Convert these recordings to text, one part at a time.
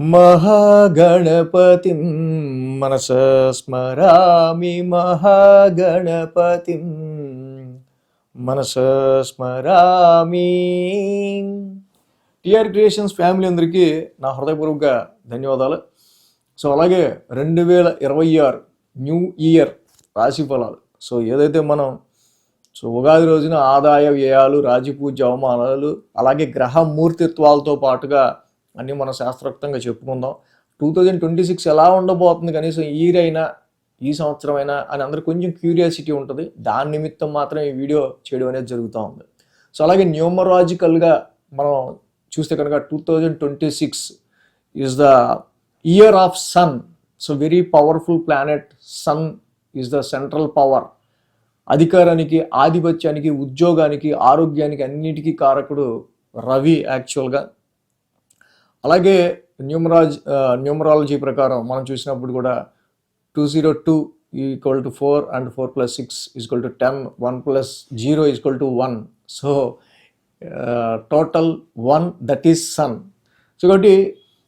మహాగణపతిం మనస స్మరామి మహాగణపతిం మనస స్మరామి. టిఆర్ క్రియేషన్స్ ఫ్యామిలీ అందరికీ నా హృదయపూర్వక ధన్యవాదాలు. సో అలాగే రెండు వేల ఇరవై ఆరు న్యూ ఇయర్ రాశి ఫలాలు. సో ఏదైతే మనం సో ఉగాది రోజున ఆదాయ వ్యయాలు రాజపూజ అవమానాలు అలాగే గ్రహ మూర్తిత్వాలతో పాటుగా అన్నీ మనం శాస్త్రోక్తంగా చెప్పుకుందాం. టూ థౌజండ్ ట్వంటీ సిక్స్ ఎలా ఉండబోతుంది కనీసం ఇయర్ అయినా ఈ సంవత్సరం అయినా అని అందరికి కొంచెం క్యూరియాసిటీ ఉంటుంది. దాని నిమిత్తం మాత్రం ఈ వీడియో చేయడం అనేది జరుగుతూ ఉంది. సో అలాగే న్యూమరాజికల్గా మనం చూస్తే కనుక two thousand twenty six is the year of sun so very powerful planet sun is the central power అధికారానికి ఆధిపత్యానికి ఉద్యోగానికి ఆరోగ్యానికి అన్నిటికీ కారకుడు రవి యాక్చువల్గా అలాగే న్యూమరాజ్ న్యూమరాలజీ ప్రకారం మనం చూసినప్పుడు కూడా two zero two equal to four and four plus six equal to ten one plus zero equal to one. So total one that is sun. So కాబట్టి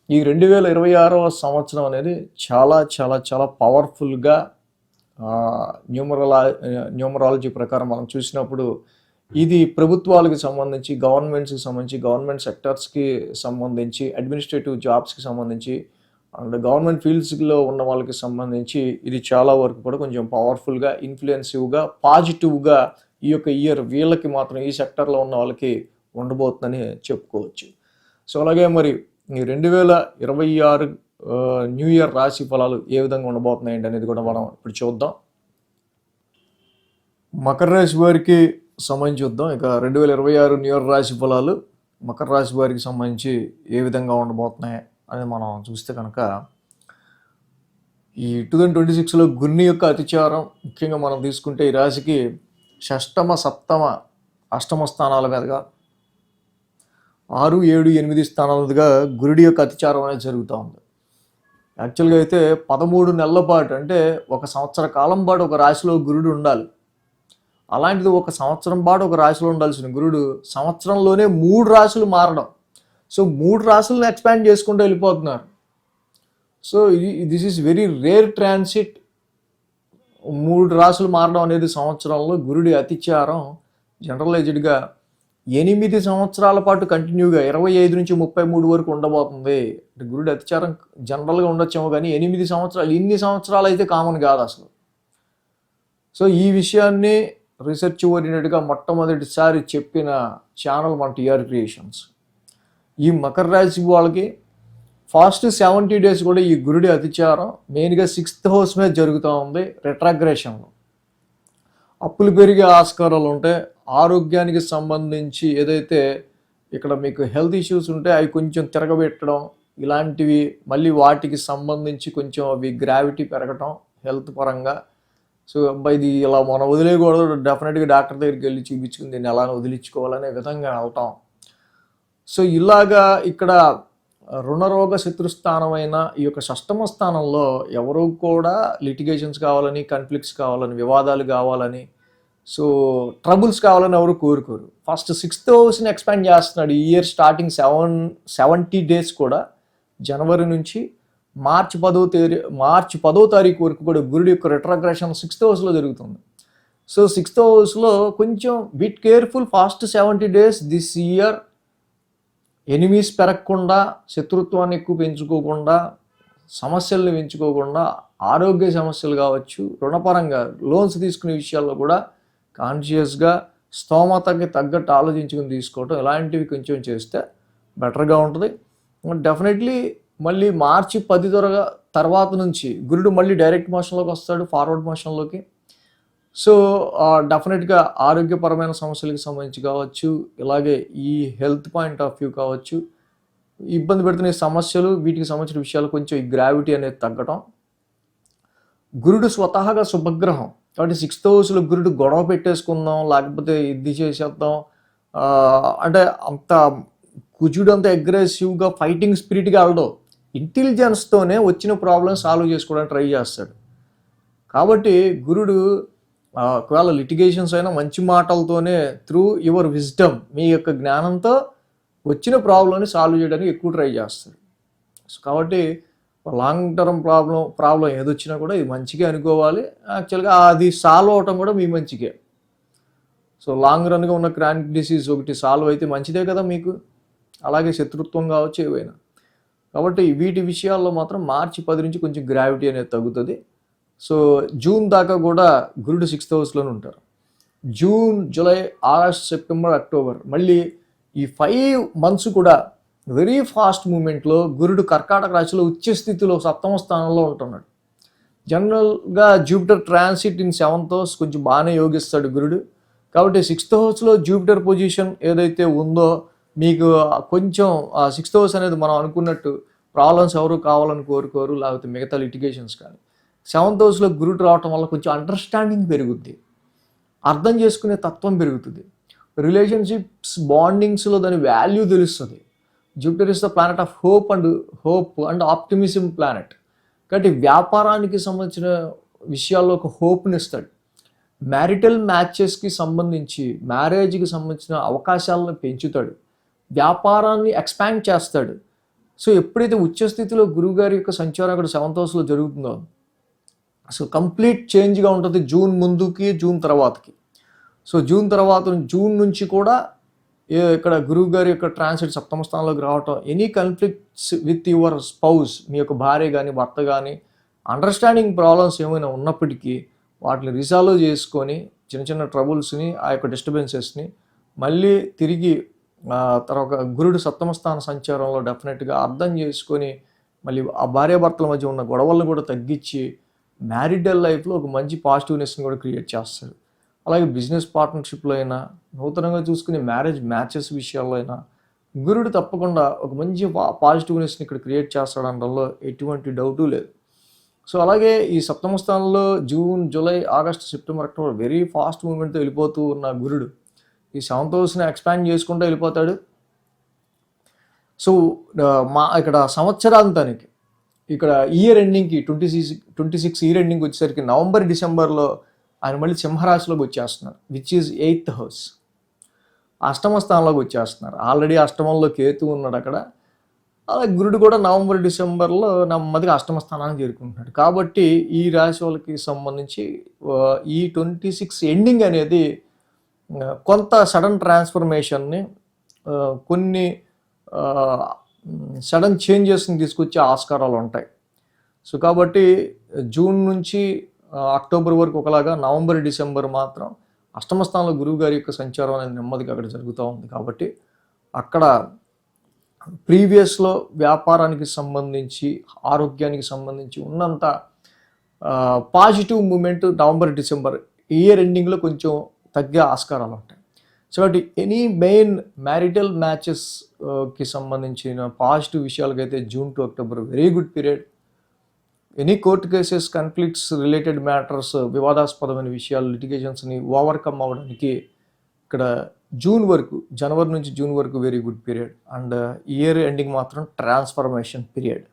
ఈ రెండు వేల ఇరవై ఆరవ సంవత్సరం అనేది చాలా చాలా చాలా పవర్ఫుల్గా న్యూమరలా న్యూమరాలజీ ప్రకారం మనం చూసినప్పుడు ఇది ప్రభుత్వాలకు సంబంధించి గవర్నమెంట్స్కి సంబంధించి గవర్నమెంట్ సెక్టర్స్కి సంబంధించి అడ్మినిస్ట్రేటివ్ జాబ్స్కి సంబంధించి అండ్ గవర్నమెంట్ ఫీల్డ్స్లో ఉన్న వాళ్ళకి సంబంధించి ఇది చాలా వరకు కూడా కొంచెం పవర్ఫుల్గా ఇన్ఫ్లుయెన్సివ్గా పాజిటివ్గా ఈ యొక్క ఇయర్ వీళ్ళకి మాత్రం ఈ సెక్టర్లో ఉన్న వాళ్ళకి ఉండబోతుందని చెప్పుకోవచ్చు. సో అలాగే మరి ఈ రెండు వేల ఇరవై ఆరు న్యూ ఇయర్ రాశి ఫలాలు ఏ విధంగా ఉండబోతున్నాయండి అనేది కూడా మనం ఇప్పుడు చూద్దాం. మకర రాశి వారికి సంబంధించి చూద్దాం. ఇక రెండు వేల ఇరవై ఆరు న్యూ ఇయర్ రాశి ఫలాలు మకర రాశి వారికి సంబంధించి ఏ విధంగా ఉండబోతున్నాయి అనేది మనం చూస్తే కనుక ఈ టూ థౌజండ్ ట్వంటీ సిక్స్లో గున్ని యొక్క అతిచారం ముఖ్యంగా మనం తీసుకుంటే ఈ రాశికి షష్టమ సప్తమ అష్టమ స్థానాల మీదుగా ఆరు ఏడు ఎనిమిది స్థానాల మీదుగా గురుడి యొక్క అతిచారం అనేది జరుగుతూ ఉంది. యాక్చువల్గా అయితే పదమూడు నెలల పాటు అంటే ఒక సంవత్సర కాలం పాటు ఒక రాశిలో గురుడు ఉండాలి. అలాంటిది ఒక సంవత్సరం పాటు ఒక రాశిలో ఉండాల్సిన గురుడు సంవత్సరంలోనే మూడు రాశులు మారడం. సో మూడు రాశులను ఎక్స్పాండ్ చేసుకుంటూ వెళ్ళిపోతున్నారు. So this is very rare transit మూడు రాశులు మారడం అనేది సంవత్సరంలో గురుడి అతిచారం. జనరలైజ్డ్గా ఎనిమిది సంవత్సరాల పాటు కంటిన్యూగా ఇరవై ఐదు నుంచి ముప్పై మూడు వరకు ఉండబోతుంది. అంటే గురుడి అతిచారం జనరల్గా ఉండొచ్చేమో కానీ ఎనిమిది సంవత్సరాలు ఇన్ని సంవత్సరాలు అయితే కామన్ కాదు అసలు. సో ఈ విషయాన్ని రీసెర్చ్ ఓరియంటెడ్గా మొట్టమొదటిసారి చెప్పిన ఛానల్ మన టీఆర్ క్రియేషన్స్. ఈ మకర రాశి వాళ్ళకి ఫాస్ట్ సెవెంటీ డేస్ కూడా ఈ గురుడి అతిచారం. మెయిన్గా సిక్స్త్ హౌస్ మీద జరుగుతూ ఉంది రిట్రాగ్రేషన్లో. అప్పులు పెరిగే ఆస్కారాలు ఉంటాయి ఆరోగ్యానికి సంబంధించి ఏదైతే ఇక్కడ మీకు హెల్త్ ఇష్యూస్ ఉంటే అవి కొంచెం తిరగబెట్టడం ఇలాంటివి మళ్ళీ వాటికి సంబంధించి కొంచెం అవి గ్రావిటీ పెరగటం హెల్త్ పరంగా సో అబ్బాయి ఇది ఇలా మనం వదిలేయకూడదు. డెఫినెట్గా డాక్టర్ దగ్గరికి వెళ్ళి చూపించుకుని దీన్ని ఎలా వదిలించుకోవాలనే విధంగా వెళ్తాం. సో ఇలాగా ఇక్కడ రుణరోగ శత్రుస్థానమైన ఈ యొక్క షష్టమ స్థానంలో ఎవరు కూడా లిటిగేషన్స్ కావాలని కాన్ఫ్లిక్ట్స్ కావాలని వివాదాలు కావాలని సో ట్రబుల్స్ కావాలని ఎవరు కోరుకోరు. ఫస్ట్ సిక్స్త్ హౌస్ని ఎక్స్పాండ్ చేస్తున్నాడు. ఈ year starting seven seventy days కూడా జనవరి నుంచి మార్చి పదో తేదీ మార్చి పదో తారీఖు వరకు కూడా గురుడి యొక్క రిట్రాగ్రేషన్ సిక్స్త్ హౌస్లో జరుగుతుంది. సో సిక్స్త్ హౌస్లో కొంచెం bit careful first seventy days this year enemies పెరగకుండా శత్రుత్వాన్ని ఎక్కువ పెంచుకోకుండా సమస్యలను పెంచుకోకుండా ఆరోగ్య సమస్యలు కావచ్చు రుణపరంగా లోన్స్ తీసుకునే విషయాల్లో కూడా కాన్షియస్గా స్తోమతకి తగ్గట్టు ఆలోచించుకుని తీసుకోవటం ఇలాంటివి కొంచెం చేస్తే బెటర్గా ఉంటుంది. డెఫినెట్లీ మళ్ళీ మార్చి పది త్వరగా తర్వాత నుంచి గురుడు మళ్ళీ డైరెక్ట్ మోషన్లోకి వస్తాడు ఫార్వర్డ్ మోషన్లోకి. సో డెఫినెట్గా ఆరోగ్యపరమైన సమస్యలకు సంబంధించి కావచ్చు ఇలాగే ఈ హెల్త్ పాయింట్ ఆఫ్ వ్యూ కావచ్చు ఇబ్బంది పెడుతున్న సమస్యలు వీటికి సంబంధించిన విషయాలు కొంచెం ఈ గ్రావిటీ అనేది తగ్గటం. గురుడు స్వతహాగా శుభగ్రహం. కాబట్టి సిక్స్త్ హౌస్లో గురుడు గొడవ పెట్టేసుకుందాం లేకపోతే ఇది చేసేద్దాం. అంటే అంత కుజుడు అంత అగ్రెసివ్గా ఫైటింగ్ స్పిరిట్గా వెళ్ళడం. ఇంటెలిజెన్స్తోనే వచ్చిన ప్రాబ్లం సాల్వ్ చేసుకోవడానికి ట్రై చేస్తాడు. కాబట్టి గురుడు ఒకవేళ లిటిగేషన్స్ అయినా మంచి మాటలతోనే త్రూ యువర్ విజ్డమ్ మీ యొక్క జ్ఞానంతో వచ్చిన ప్రాబ్లమ్ని సాల్వ్ చేయడానికి ఎక్కువ ట్రై చేస్తాడు. సో కాబట్టి లాంగ్ టర్మ్ ప్రాబ్లం ప్రాబ్లం ఏదొచ్చినా కూడా ఇది మంచిగా అనుకోవాలి. యాక్చువల్గా అది సాల్వ్ అవటం కూడా మీ మంచికే. సో లాంగ్ రన్గా ఉన్న క్రానిక్ డిసీజ్ ఒకటి సాల్వ్ అయితే మంచిదే కదా మీకు? అలాగే శత్రుత్వం కావచ్చు ఏవైనా. కాబట్టి వీటి విషయాల్లో మాత్రం మార్చి పది నుంచి కొంచెం గ్రావిటీ అనేది తగ్గుతుంది. సో జూన్ దాకా కూడా గురుడు సిక్స్త్ హౌస్లోనే ఉంటారు. June July August September October మళ్ళీ ఈ ఫైవ్ మంత్స్ కూడా వెరీ ఫాస్ట్ మూమెంట్లో గురుడు కర్కాటక రాశిలో ఉచ్చ స్థితిలో సప్తమ స్థానంలో ఉంటున్నాడు. జనరల్గా Jupiter transit in seventh house కొంచెం బాగానే యోగిస్తాడు గురుడు. కాబట్టి సిక్స్త్ హౌస్లో జూపిటర్ పొజిషన్ ఏదైతే ఉందో మీకు కొంచెం సిక్స్త్ హౌస్ అనేది మనం అనుకున్నట్టు ప్రాబ్లమ్స్ ఎవరు కావాలని కోరుకోరు లేకపోతే మిగతా లిటిగేషన్స్ కానీ. సెవెంత్ హౌస్లో గురుడు రావటం వల్ల కొంచెం అండర్స్టాండింగ్ పెరుగుద్ది. అర్థం చేసుకునే తత్వం పెరుగుతుంది. రిలేషన్షిప్స్ బాండింగ్స్లో దాని వాల్యూ తెలుస్తుంది. Jupiter is the planet of hope and hope and optimism planet కాబట్టి వ్యాపారానికి సంబంధించిన విషయాల్లో ఒక హోప్ని ఇస్తాడు. మ్యారిటల్ మ్యాచెస్కి సంబంధించి మ్యారేజ్కి సంబంధించిన అవకాశాలను పెంచుతాడు. వ్యాపారాన్ని ఎక్స్పాండ్ చేస్తాడు. సో ఎప్పుడైతే ఉచ్చస్థితిలో గురువుగారి యొక్క సంచారం అక్కడ సెవెంత్ హౌస్లో జరుగుతుందో సో కంప్లీట్ చేంజ్గా ఉంటుంది జూన్ ముందుకి జూన్ తర్వాతకి. సో జూన్ తర్వాత జూన్ నుంచి కూడా ఏ ఇక్కడ గురువు గారి యొక్క ట్రాన్సిట్ సప్తమ స్థానంలోకి రావటం any conflicts with your spouse మీ యొక్క భార్య కానీ భర్త కానీ అండర్స్టాండింగ్ ప్రాబ్లమ్స్ ఏమైనా ఉన్నప్పటికీ వాటిని రిసాల్వ్ చేసుకొని చిన్న చిన్న ట్రబుల్స్ని ఆ యొక్క డిస్టర్బెన్సెస్ని మళ్ళీ తిరిగి తర్వాత గురుడు సప్తమ స్థాన సంచారంలో డెఫినెట్గా అర్థం చేసుకొని మళ్ళీ ఆ భార్యాభర్తల మధ్య ఉన్న గొడవలను కూడా తగ్గించి మ్యారిడల్ లైఫ్లో ఒక మంచి పాజిటివ్నెస్ని కూడా క్రియేట్ చేస్తాడు అలాగే బిజినెస్ పార్ట్నర్షిప్లో అయినా నూతనంగా చూసుకునే మ్యారేజ్ మ్యాచెస్ విషయాల్లో అయినా గురుడు తప్పకుండా ఒక మంచి పాజిటివ్నెస్ని ఇక్కడ క్రియేట్ చేస్తాడనడంలో ఎటువంటి డౌటు లేదు. సో అలాగే ఈ సప్తమ స్థానంలో June July August September October very fast మూమెంట్తో వెళ్ళిపోతూ ఉన్న గురుడు ఈ సెవెంత్ హౌస్ని ఎక్స్పాండ్ చేసుకుంటూ వెళ్ళిపోతాడు. సో మా ఇక్కడ సంవత్సరాంతానికి ఇక్కడ year ఎండింగ్కి twenty six twenty six year ఎండింగ్కి వచ్చేసరికి నవంబర్ డిసెంబర్లో ఆయన మళ్ళీ సింహరాశిలోకి వచ్చేస్తున్నారు విచ్ ఈజ్ ఎయిత్ హౌస్ అష్టమ స్థానంలోకి వచ్చేస్తున్నారు. ఆల్రెడీ అష్టమంలో కేతు ఉన్నాడు అక్కడ. అలాగే గురుడు కూడా నవంబర్ డిసెంబర్లో నెమ్మదిగా అష్టమ స్థానానికి చేరుకుంటున్నాడు. కాబట్టి ఈ రాశి వాళ్ళకి సంబంధించి ఈ ట్వంటీ సిక్స్ ఎండింగ్ అనేది కొంత సడన్ ట్రాన్స్ఫర్మేషన్ని కొన్ని సడన్ చేంజెస్ని తీసుకొచ్చే ఆస్కారాలు ఉంటాయి. సో కాబట్టి జూన్ నుంచి అక్టోబర్ వరకు ఒకలాగా నవంబర్ డిసెంబర్ మాత్రం అష్టమస్థానంలో గురువు గారి యొక్క సంచారం అనేది నెమ్మదిగా అక్కడ జరుగుతూ ఉంది. కాబట్టి అక్కడ ప్రీవియస్లో వ్యాపారానికి సంబంధించి ఆరోగ్యానికి సంబంధించి ఉన్నంత positive movement November December year ఎండింగ్లో కొంచెం తగ్గే ఆస్కారాలు ఉంటాయి. సో అటు ఎనీ మెయిన్ మ్యారిటల్ మ్యాచెస్కి సంబంధించిన positive విషయాలకైతే June to October very good period. Any court cases conflicts related matters వివాదాస్పదమైన విషయాలు లిటిగేషన్స్ని ఓవర్కమ్ అవ్వడానికి ఇక్కడ జూన్ వరకు జనవరి నుంచి జూన్ వరకు very good period. And year ending మాత్రం ట్రాన్స్ఫర్మేషన్ పీరియడ్.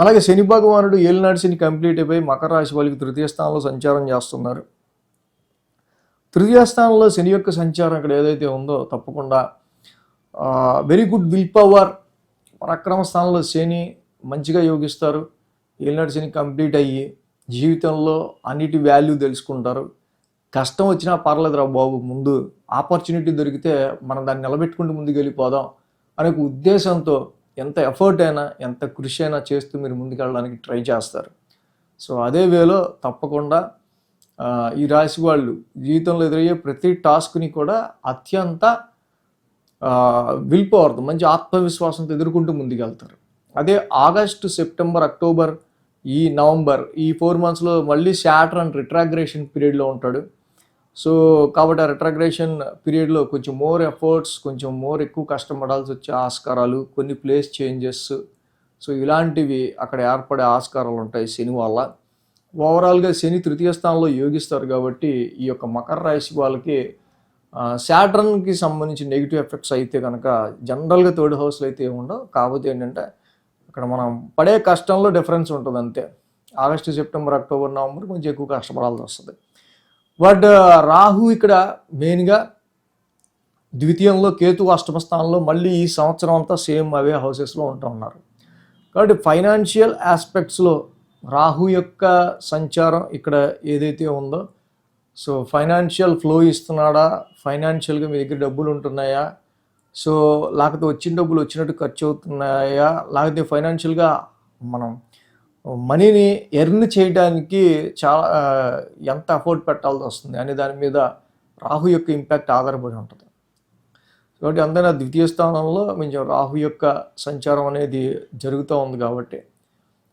అలాగే శని భగవానుడు ఏలినాడు శని కంప్లీట్ అయిపోయి మకర రాశి వాళ్ళకి తృతీయ స్థానంలో సంచారం చేస్తున్నారు. తృతీయ స్థానంలో శని యొక్క సంచారం అక్కడ ఏదైతే ఉందో తప్పకుండా వెరీ గుడ్ విల్ పవర్ పరాక్రమ స్థానంలో శని మంచిగా యోగిస్తారు. ఏలినాడు శని కంప్లీట్ అయ్యి జీవితంలో అన్నిటి వాల్యూ తెలుసుకుంటారు. కష్టం వచ్చినా పర్లేదురా బాబు ముందు ఆపర్చునిటీ దొరికితే మనం దాన్ని నిలబెట్టుకుంటూ ముందుకు వెళ్ళిపోదాం అనే ఒక ఉద్దేశంతో ఎంత ఎఫర్ట్ అయినా ఎంత కృషి అయినా చేస్తూ మీరు ముందుకు వెళ్ళడానికి ట్రై చేస్తారు. సో అదే వేలో తప్పకుండా ఈ రాశి వాళ్ళు జీవితంలో ఎదురయ్యే ప్రతి టాస్క్ని కూడా అత్యంత విల్ పవర్తో మంచి ఆత్మవిశ్వాసంతో ఎదుర్కొంటూ ముందుకెళ్తారు. అదే ఆగస్టు సెప్టెంబర్ అక్టోబర్ ఈ నవంబర్ ఈ ఫోర్ మంత్స్లో మళ్ళీ శాటర్ అండ్ రిట్రాగ్రేషన్ పీరియడ్లో ఉంటాడు. సో కాబట్టి ఆ రిట్రాగ్రేషన్ పీరియడ్లో కొంచెం మోర్ ఎఫర్ట్స్ కొంచెం మోర్ ఎక్కువ కష్టపడాల్సి వచ్చే ఆస్కారాలు కొన్ని ప్లేస్ చేంజెస్ సో ఇలాంటివి అక్కడ ఏర్పడే ఆస్కారాలు ఉంటాయి శని వల్ల ఓవరాల్గా శని తృతీయ స్థానంలో యోగిస్తారు కాబట్టి ఈ యొక్క మకర రాశి వాళ్ళకి శాటర్న్కి సంబంధించి నెగిటివ్ ఎఫెక్ట్స్ అయితే కనుక జనరల్గా థర్డ్ హౌస్లో అయితే ఏముండవు. కాకపోతే ఏంటంటే అక్కడ మనం పడే కష్టంలో డిఫరెన్స్ ఉంటుంది అంతే. ఆగస్టు సెప్టెంబర్ అక్టోబర్ నవంబర్ కొంచెం ఎక్కువ కష్టపడాల్సి వస్తుంది. బట్ రాహు ఇక్కడ మెయిన్గా ద్వితీయంలో కేతు అష్టమ స్థానంలో మళ్ళీ ఈ సంవత్సరం అంతా సేమ్ అవే హౌసెస్లో ఉంటూ ఉన్నారు. కాబట్టి ఫైనాన్షియల్ ఆస్పెక్ట్స్లో రాహు యొక్క సంచారం ఇక్కడ ఏదైతే ఉందో సో ఫైనాన్షియల్ ఫ్లో ఇస్తున్నాడా? ఫైనాన్షియల్గా మీ దగ్గర డబ్బులు ఉంటున్నాయా? సో లేకపోతే వచ్చిన డబ్బులు వచ్చినట్టు ఖర్చు అవుతున్నాయా? లేకపోతే ఫైనాన్షియల్గా మనం మనీని ఎర్న్ చేయడానికి చాలా ఎంత అఫోర్డ్ పెట్టాల్సి వస్తుంది అనే దాని మీద రాహు యొక్క ఇంపాక్ట్ ఆధారపడి ఉంటుంది. కాబట్టి అందరిన ద్వితీయ స్థానంలో కొంచెం రాహు యొక్క సంచారం అనేది జరుగుతూ ఉంది కాబట్టి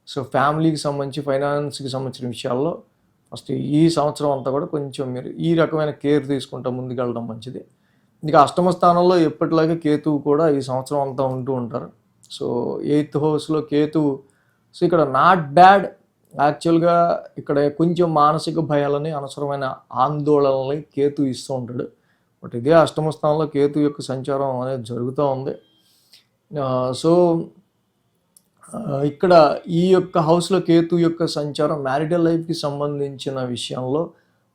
సో ఫ్యామిలీకి సంబంధించి ఫైనాన్స్కి సంబంధించిన విషయాల్లో ఫస్ట్ ఈ సంవత్సరం అంతా కూడా కొంచెం మీరు ఈ రకమైన కేర్ తీసుకుంటా ముందుకెళ్ళడం మంచిది. ఇంకా అష్టమ స్థానంలో ఎప్పటిలాగే కేతువు కూడా ఈ సంవత్సరం అంతా ఉంటూ ఉంటారు. సో ఎయిత్ హౌస్లో కేతువు సో ఇక్కడ నాట్ బ్యాడ్. యాక్చువల్గా ఇక్కడ కొంచెం మానసిక భయాలని అనవసరమైన ఆందోళనలని కేతు ఇస్తూ ఉంటాడు. బట్ ఇదే అష్టమ స్థానంలో కేతు యొక్క సంచారం అనేది జరుగుతూ ఉంది. సో ఇక్కడ ఈ యొక్క హౌస్లో కేతు యొక్క సంచారం మ్యారిటల్ లైఫ్కి సంబంధించిన విషయంలో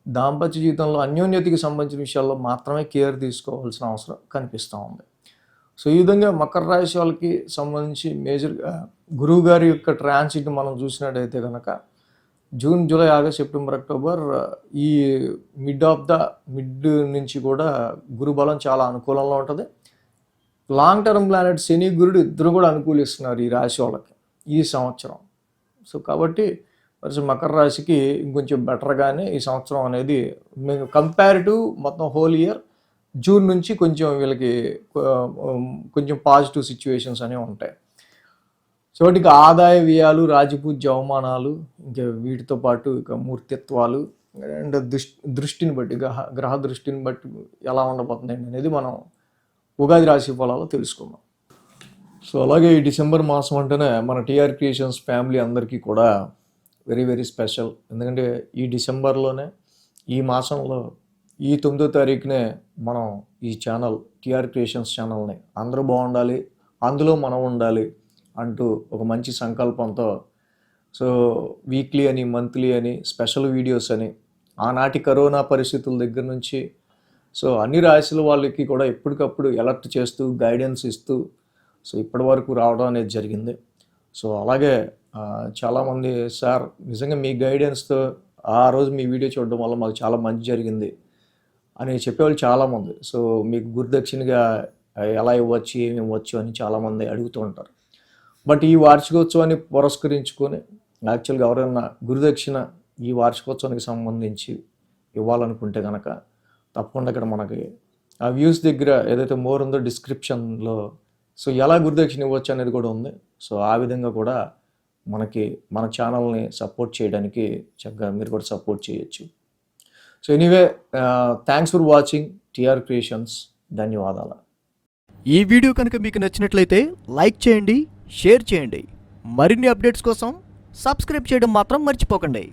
దాంపత్య జీవితంలో అన్యోన్యతకి సంబంధించిన విషయాల్లో మాత్రమే కేర్ తీసుకోవాల్సిన అవసరం కనిపిస్తూ ఉంది. సో ఈ విధంగా మకర రాశి వాళ్ళకి సంబంధించి మేజర్గా గురువు గారి యొక్క ట్రాన్సిట్ మనం చూసినట్టయితే కనుక June July August September October ఈ మిడ్ ఆఫ్ ద మిడ్ నుంచి కూడా గురుబలం చాలా అనుకూలంలో ఉంటుంది. లాంగ్ టర్మ్ ప్లానెట్ శని గురుడు ఇద్దరు కూడా అనుకూలిస్తున్నారు ఈ రాశి వాళ్ళకి ఈ సంవత్సరం. సో కాబట్టి మరి మకర రాశికి ఇంకొంచెం బెటర్గానే ఈ సంవత్సరం అనేది కంపారిటివ్ మొత్తం హోల్ ఇయర్ జూన్ నుంచి కొంచెం వీళ్ళకి కొంచెం పాజిటివ్ సిచ్యువేషన్స్ అనేవి ఉంటాయి. సో ఇక ఆదాయ వ్యయాలు రాజపూజ్య అవమానాలు ఇంకా వీటితో పాటు ఇక మూర్తిత్వాలు అండ్ దృష్టి దృష్టిని బట్టి గ్రహ గ్రహ దృష్టిని బట్టి ఎలా ఉండబోతుంది అనేది మనం ఉగాది రాశి ఫలాలు తెలుసుకుందాం. సో అలాగే ఈ డిసెంబర్ మాసం అంటేనే మన టీఆర్ క్రియేషన్స్ ఫ్యామిలీ అందరికీ కూడా వెరీ వెరీ స్పెషల్. ఎందుకంటే ఈ డిసెంబర్లోనే ఈ మాసంలో ఈ తొమ్మిదో తారీఖునే మనం ఈ ఛానల్ టీఆర్ క్రియేషన్స్ ఛానల్ని అందరూ బాగుండాలి అందులో మనం ఉండాలి అంటూ ఒక మంచి సంకల్పంతో సో వీక్లీ అని మంత్లీ అని స్పెషల్ వీడియోస్ అని ఆనాటి కరోనా పరిస్థితుల దగ్గర నుంచి సో అన్ని రాశుల వాళ్ళకి కూడా ఎప్పటికప్పుడు అలర్ట్ చేస్తూ గైడెన్స్ ఇస్తూ సో ఇప్పటి వరకు రావడం అనేది జరిగింది. సో అలాగే చాలామంది సార్ నిజంగా మీ గైడెన్స్తో ఆ రోజు మీ వీడియో చూడడం వల్ల మాకు చాలా మంచి జరిగింది అని చెప్పేవాళ్ళు చాలామంది. సో మీకు గురుదక్షిణగా ఎలా ఇవ్వచ్చు ఏమి ఇవ్వచ్చు అని చాలామంది అడుగుతూ ఉంటారు. బట్ ఈ వార్షికోత్సవాన్ని పురస్కరించుకొని యాక్చువల్గా ఎవరైనా గురుదక్షిణ ఈ వార్షికోత్సవానికి సంబంధించి ఇవ్వాలనుకుంటే కనుక తప్పకుండా ఇక్కడ మనకి ఆ వ్యూస్ దగ్గర ఏదైతే మోర్ ఉందో డిస్క్రిప్షన్లో సో ఎలా గురుదక్షిణ ఇవ్వచ్చు అనేది కూడా ఉంది. సో ఆ విధంగా కూడా మనకి మన ఛానల్ని సపోర్ట్ చేయడానికి చక్కగా మీరు కూడా సపోర్ట్ చేయొచ్చు. So anyway thanks for watching TR creations ధన్యవాదాలు. ఈ వీడియో కనుక మీకు నచ్చినట్లయితే లైక్ చేయండి షేర్ చేయండి. మరిన్ని అప్డేట్స్ కోసం సబ్స్క్రైబ్ చేయడం మాత్రం మర్చిపోకండి.